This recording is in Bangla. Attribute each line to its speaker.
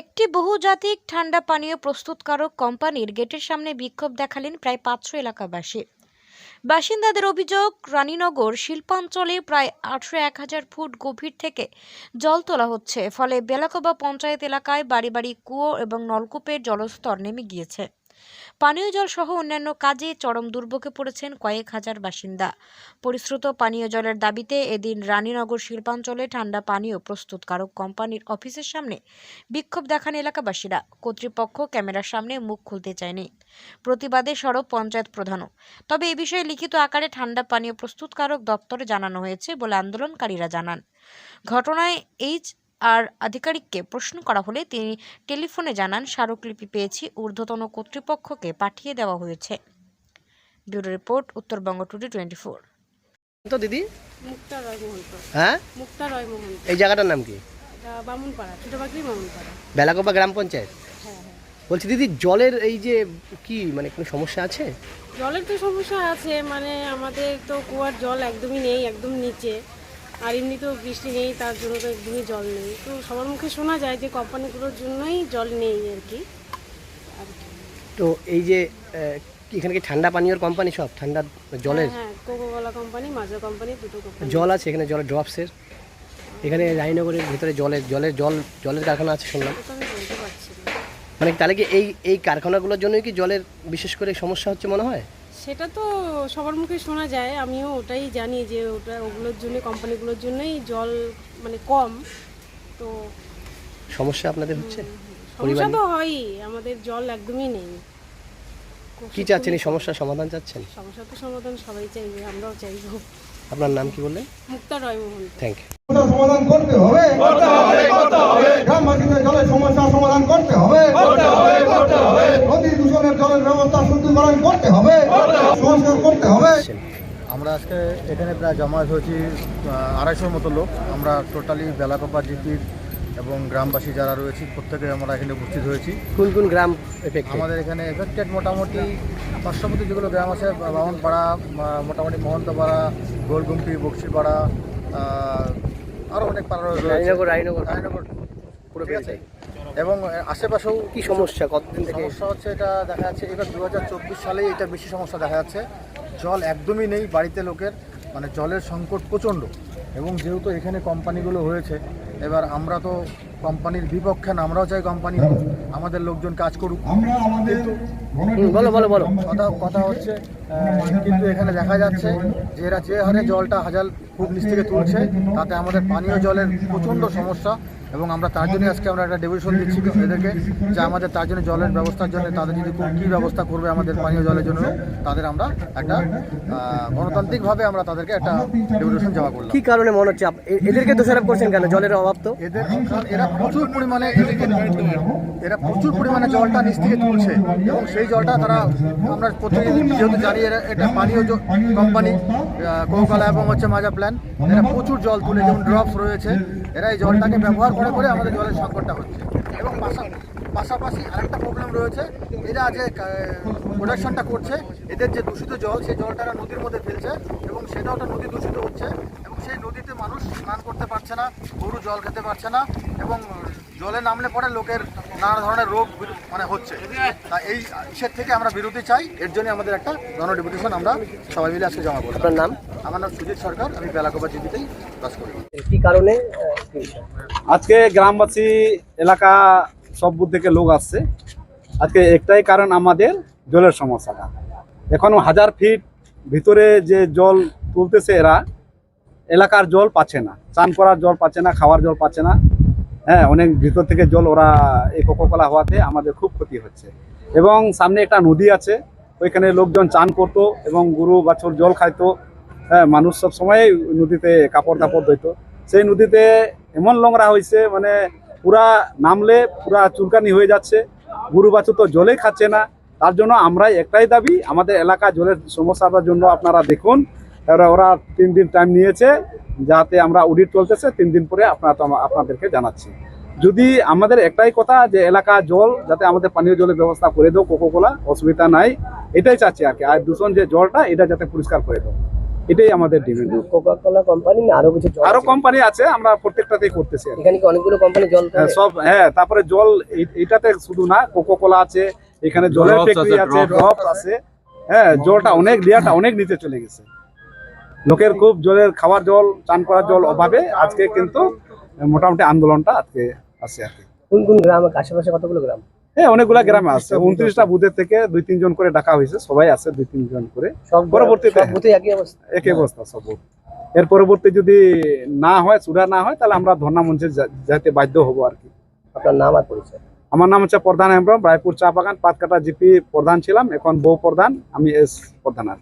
Speaker 1: একটি বহুজাতিক ঠান্ডা পানীয় প্রস্তুতকারক কোম্পানির গেটের সামনে বিক্ষোভ দেখালেন প্রায় পাঁচশো এলাকাবাসী। বাসিন্দাদের অভিযোগ, রানীনগর শিল্পাঞ্চলে প্রায় আটশো এক হাজার ফুট গভীর থেকে জল তোলা হচ্ছে, ফলে বেলাকোবা পঞ্চায়েত এলাকায় বাড়ি বাড়ি কুয়ো এবং নলকূপের জলস্তর নেমে গিয়েছে। পানীয় জল সহ অন্যান্য কাজে চরম দুর্ভোগে পড়েছেন কয়েক হাজার বাসিন্দা। পরিশ্রুত পানীয় জলের দাবিতে এদিন রানীনগর শিল্পাঞ্চলে ঠান্ডা পানীয় প্রস্তুতকারক কোম্পানির অফিসের সামনে বিক্ষোভ দেখান এলাকাবাসীরা। কর্তৃপক্ষ ক্যামেরার সামনে মুখ খুলতে চায়নি। প্রতিবাদে সরব পঞ্চায়েত প্রধানও। তবে এ বিষয়ে লিখিত আকারে ঠান্ডা পানীয় প্রস্তুতকারক দপ্তরে জানানো হয়েছে বলে আন্দোলনকারীরা জানান। ঘটনায় এইচ আর আধিকারিককে প্রশ্ন করা হলে তিনি টেলিফোনে জানান স্মারকলিপি পেয়েছি ঊর্ধ্বতন কর্তৃপক্ষকে পাঠিয়ে দেওয়া হয়েছে। Bureau report Uttarbanga today twenty four.
Speaker 2: তো দিদি?
Speaker 3: মুক্তা রয় মহন্ত।
Speaker 2: হ্যাঁ?
Speaker 3: মুক্তা রয় মহন্ত।
Speaker 2: এই জায়গাটার নাম কি?
Speaker 3: এটা বামুনপাড়া ছোটবাগলি বামুনপাড়া।
Speaker 2: বেলাকোপা গ্রাম পঞ্চায়েত?
Speaker 3: হ্যাঁ হ্যাঁ।
Speaker 2: বলছি দিদি জলের এই যে কি মানে কোনো সমস্যা আছে?
Speaker 3: জলের তো সমস্যা আছে মানে আমাদের তো কুয়ার জল একদমই নেই একদম নিচে। আর এমনিতেও বৃষ্টি নেই তার জন্য তো একদমই জল নেই। তো সবার মুখে শোনা যায় যে কোম্পানিগুলোর জন্যই জল নেই আর কি। আর কি।
Speaker 2: তো এই যে এখানে কি ঠান্ডা পানীয়র কোম্পানি সব? ঠান্ডা জলের?
Speaker 3: হ্যাঁ Coca Cola company Maaza company দুটো কোম্পানি।
Speaker 2: জল আছে এখানে জলের ড্রপসের। এখানে রায়নগরের ভিতরে জলের জলের জল জলের কারখানা আছে শুনলাম। মানে তাহলে কি এই এই কারখানাগুলোর জন্যই কি জলের বিশেষ করে সমস্যা হচ্ছে মনে হয়?
Speaker 3: সেটা তো সবার মুখে শোনা যায় আমিও ওটাই জানি যে ওটা ওগুলোর জন্য কোম্পানিগুলোর জন্যই জল মানে কম। তো
Speaker 2: সমস্যা আপনাদের হচ্ছে?
Speaker 3: সমস্যা তো হয়ই আমাদের জল একদমই নেই।
Speaker 2: কি চাচ্ছেন এই সমস্যার সমাধান চাচ্ছেন?
Speaker 3: সমস্যা তো সমাধান সবাই চাইবে আমরাও চাইব।
Speaker 2: আপনার নাম কি বললেন?
Speaker 3: মুক্তা রয় মোহন
Speaker 2: থ্যাংক ইউ
Speaker 4: সমাধান করতে হবে। করতে হবে করতে হবে। গ্রামবাসীদের জলের সমস্যার সমাধান করতে হবে। করতে হবে করতে হবে। নদী দূষণের জলের ব্যবস্থা সংস্কার করতে হবে।
Speaker 5: আমরা আজকে এখানে প্রায় জমায়েত হয়েছি আড়াইশোর মতো লোক। আমরা টোটালি বেলাকোপা জিপির এবং গ্রামবাসী যারা রয়েছি প্রত্যেকে আমরা এখানে উপস্থিত হয়েছি।
Speaker 2: কোন কোন গ্রাম এফেক্ট
Speaker 5: আমাদের এখানে এফেক্টেড মোটামুটি পার্শ্ববর্তী যেগুলো গ্রাম আছে বামনপাড়া মোটামুটি মহন্তপাড়া গোলগুমটি বক্সিপাড়া আরও অনেক পাড়া রয়েছে।
Speaker 2: রায়নগর রায়নগর।
Speaker 5: রায়নগর।
Speaker 2: পুরো
Speaker 5: ঠিক আছে। এবং আশেপাশেও
Speaker 2: কি সমস্যা? কতদিন থেকে?
Speaker 5: সমস্যা হচ্ছে এটা দেখা যাচ্ছে এবার দু হাজার চব্বিশ সালেই এটা বেশি সমস্যা দেখা যাচ্ছে। জল একদমই নেই বাড়িতে লোকের মানে জলের সংকট প্রচণ্ড। এবং যেহেতু এখানে কোম্পানিগুলো হয়েছে এবার আমরা তো কোম্পানির বিপক্ষে না আমরাও চাই কোম্পানি হোক, আমাদের লোকজন কাজ করুক।
Speaker 2: বলো বলো বলো।
Speaker 5: কথা কথা হচ্ছে কিন্তু এখানে দেখা যাচ্ছে যে এরা যে হারে জলটা হাজার ফুট নিচ থেকে তুলছে তাতে আমাদের পানীয় জলের প্রচণ্ড সমস্যা। এবং আমরা তার জন্য আজকে আমরা একটা ডেভিশন দিচ্ছি এদেরকে যে আমাদের তার জন্য জলের ব্যবস্থার জন্য তাদের যদি কী ব্যবস্থা করবে আমাদের পানীয় জলের জন্য তাদের আমরা একটা গণতান্ত্রিকভাবে আমরা তাদেরকে একটা ডেভিশন জমা করলাম।
Speaker 2: কী কারণে মনে হচ্ছে এদেরকে দোষারোপ করছেন কেন? জলের অভাব তো?
Speaker 5: এদের এরা প্রচুর পরিমাণে এরা প্রচুর পরিমাণে জলটা নিচ থেকে তুলছে এবং সেই জলটা তারা আমরা প্রতিদিন যেহেতু জানি এরা এটা পানীয় কোম্পানি কৌকালা এবং হচ্ছে মাজা প্ল্যান এরা প্রচুর জল তুলে যেমন ড্রপস রয়েছে এরা এই জলটাকে ব্যবহার করে করে আমাদের জলের সংকটটা হচ্ছে। এবং পাশা- পাশাপাশি আরেকটা প্রবলেম রয়েছে। এরা যে প্রোডাকশনটা করছে এদের যে দূষিত জল সেই জলটা নদীর মধ্যে ফেলছে এবং সেটাও একটা নদী দূষিত হচ্ছে। এবং সেই নদীতে মানুষ স্নান করতে পারছে না গরু জল খেতে পারছে না এবং জলে নামলে পরে লোকের নানা ধরনের রোগ মানে হচ্ছে। তা এই ইসের থেকে আমরা বিরতি চাই। এর জন্য আমাদের একটা গণডেপুটেশন আমরা সবাই মিলে আজকে জমা করলাম।
Speaker 2: আপনার নাম?
Speaker 5: আমার নাম সুজিত সরকার। আমি বেলাকোবা জিবিতেই বাস করি।
Speaker 2: কি কারণে?
Speaker 6: আজকে গ্রামবাসী এলাকা সব থেকে লোক আসছে। আজকে একটাই কারণ আমাদের জলের সমস্যাটা। এখনও হাজার ফিট ভিতরে যে জল তুলতেছে এরা, এলাকার জল পাচ্ছে না। চান করার জল পাচ্ছে না, খাওয়ার জল পাচ্ছে না। হ্যাঁ অনেক ভিতর থেকে জল ওরা এই কোকোকলা হওয়াতে আমাদের খুব ক্ষতি হচ্ছে। এবং সামনে একটা নদী আছে, ওইখানে লোকজন চান করতো এবং গরু, বাছুর জল খাইতো। হ্যাঁ মানুষ সব সময় নদীতে কাপড় টাপড় ধুইতো। সেই নদীতে এমন নোংরা হয়েছে মানে পুরা নামলে পুরা চুলকানি হয়ে যাচ্ছে, গরু বাছুর তো জলেই খাচ্ছে না। তার জন্য আমরা একটাই দাবি, আমাদের এলাকা জলের সমস্যাটার জন্য আপনারা দেখুন, এরা ওরা তিন দিন টাইম নিয়েছে, যাতে আমরা অডিট চলতেছে, তিন দিন পরে আপনারা তো আপনাদেরকে জানাচ্ছি। যদি আমাদের একটাই কথা যে এলাকা জল, যাতে আমাদের পানীয় জলের ব্যবস্থা করে দাও কোকোকোলা অসুবিধা নাই, এটাই চাচ্ছি আর কি। আর দূষণ যে জলটা, এটা যাতে পরিষ্কার করে দাও। এটাই আমাদের ডিমান্ড
Speaker 2: কোকা কোলা কোম্পানি না আরও কিছু আরও
Speaker 6: কোম্পানি আছে আমরা প্রত্যেকটাতেই করতেছি
Speaker 2: এখানে কি অনেকগুলো কোম্পানি জল
Speaker 6: হ্যাঁ, সব হ্যাঁ তারপরে জল এইটাতে শুধু না কোকো কোলা আছে এখানে জলের ফ্যাক্টরি আছে ড্রপ আছে। হ্যাঁ জলটা অনেক লেয়ারটা অনেক নিচে চলে গেছে। লোকের খুব জলের খাওয়ার জল চান করার জল অভাবে আজকে কিন্তু মোটামুটি আন্দোলনটা আজকে আছে আর কি।
Speaker 2: কোন কোন গ্রাম আশেপাশে কতগুলো গ্রাম?
Speaker 6: হ্যাঁ অনেকগুলা গ্রামে আছে। উনত্রিশটা বুথের থেকে দুই তিনজন করে ডাকা হয়েছে। সবাই আছে দুই তিনজন করে। পরবর্তীতে-
Speaker 2: একই অবস্থা।
Speaker 6: একই অবস্থা সব এর পরবর্তী যদি না হয় চূড়া না হয় তাহলে আমরা ধর্ণা মঞ্চে যেতে বাধ্য হব আর কি।
Speaker 2: আপনার নাম আর পরিচয়?
Speaker 6: আমার নাম হচ্ছে প্রধান হেমব্রম রায়পুর চা বাগান পাতকাটা জিপি প্রধান ছিলাম এখন বউ প্রধান আমি এস প্রধান আর।